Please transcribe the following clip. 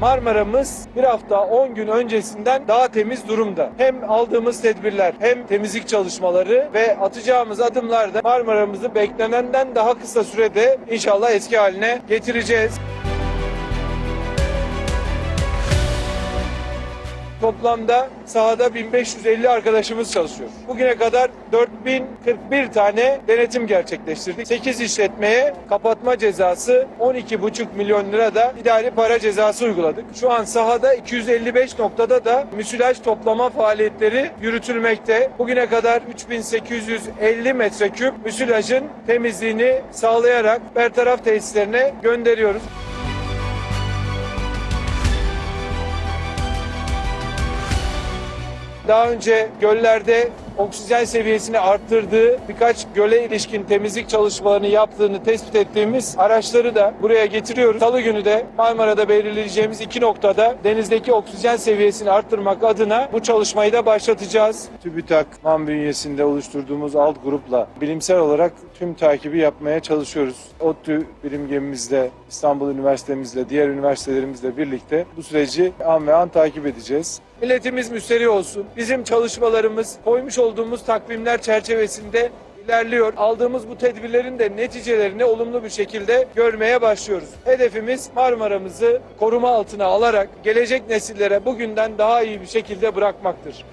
Marmara'mız bir hafta 10 gün öncesinden daha temiz durumda. Hem aldığımız tedbirler hem temizlik çalışmaları ve atacağımız adımlarda Marmara'mızı beklenenden daha kısa sürede inşallah eski haline getireceğiz. Toplamda sahada 1550 arkadaşımız çalışıyor. Bugüne kadar 4041 tane denetim gerçekleştirdik. 8 işletmeye kapatma cezası 12,5 milyon lira da idari para cezası uyguladık. Şu an sahada 255 noktada da müsilaj toplama faaliyetleri yürütülmekte. Bugüne kadar 3850 metreküp müsilajın temizliğini sağlayarak bertaraf tesislerine gönderiyoruz. Daha önce göllerde oksijen seviyesini arttırdığı birkaç göle ilişkin temizlik çalışmalarını yaptığını tespit ettiğimiz araçları da buraya getiriyoruz. Salı günü de Marmara'da belirleyeceğimiz iki noktada denizdeki oksijen seviyesini arttırmak adına bu çalışmayı da başlatacağız. TÜBİTAK MAN bünyesinde oluşturduğumuz alt grupla bilimsel olarak tüm takibi yapmaya çalışıyoruz. ODTÜ bilim gemimizle, İstanbul Üniversitemizle, diğer üniversitelerimizle birlikte bu süreci an ve an takip edeceğiz. Milletimiz müsterih olsun. Bizim çalışmalarımız koymuş olduğumuz takvimler çerçevesinde ilerliyor. Aldığımız bu tedbirlerin de neticelerini olumlu bir şekilde görmeye başlıyoruz. Hedefimiz Marmara'mızı koruma altına alarak gelecek nesillere bugünden daha iyi bir şekilde bırakmaktır.